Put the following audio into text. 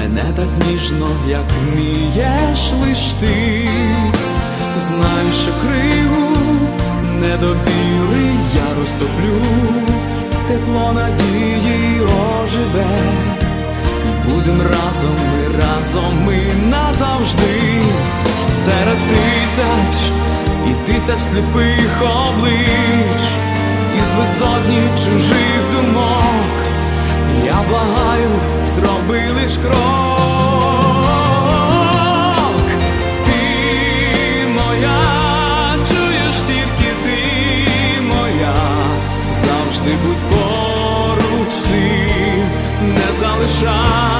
мене так ніжно, як вмієш лиш ти, знаю, що криву недовіри я розтоплю, тепло надії оживе, і будем разом, ми разом, ми назавжди. Серед тисяч і тисяч сліпих облич, із безодні чужих думок, я благаю, зроби лиш крок. Ти моя, чуєш тільки ти моя, завжди будь поруч ти, не залишай,